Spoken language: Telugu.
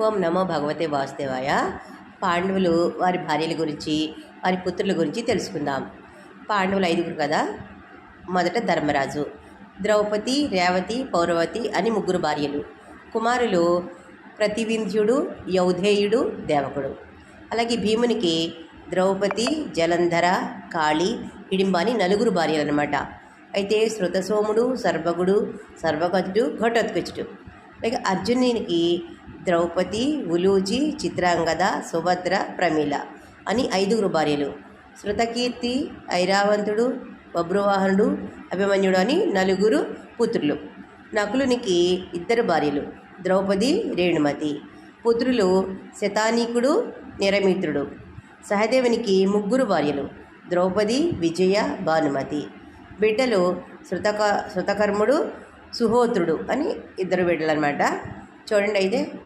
ఓం నమో భగవతే వాసుదేవాయ. పాండవులు వారి భార్యల గురించి వారి పుత్రుల గురించి తెలుసుకుందాం. పాండవులు ఐదుగురు కదా? మొదట ధర్మరాజు ద్రౌపది రేవతి పౌరవతి అని ముగ్గురు భార్యలు. కుమారులు ప్రతివింధ్యుడు యౌధేయుడు దేవకుడు. అలాగే భీమునికి ద్రౌపది జలంధర కాళి హిడింబాని నలుగురు భార్యలు అనమాట అయితే శృతసోముడు సర్వగుడు సర్వగతుడు ఘటోత్కచుడు. అలాగే అర్జునునికి ద్రౌపది ఉలూచి చిత్రాంగద సుభద్ర ప్రమీల అని ఐదుగురు భార్యలు. శృతకీర్తి ఐరావంతుడు బబ్రువాహనుడు అభిమన్యుడు అని నలుగురు పుత్రులు. నకులునికి ఇద్దరు భార్యలు ద్రౌపది రేణుమతి. పుత్రులు శతానీకుడు నిరమిత్రుడు. సహదేవునికి ముగ్గురు భార్యలు ద్రౌపది విజయ భానుమతి. బిడ్డలు శృతక శృతకర్ముడు సుహోత్రుడు అని ఇద్దరు బిడ్డలు అనమాట చూడండి అయితే.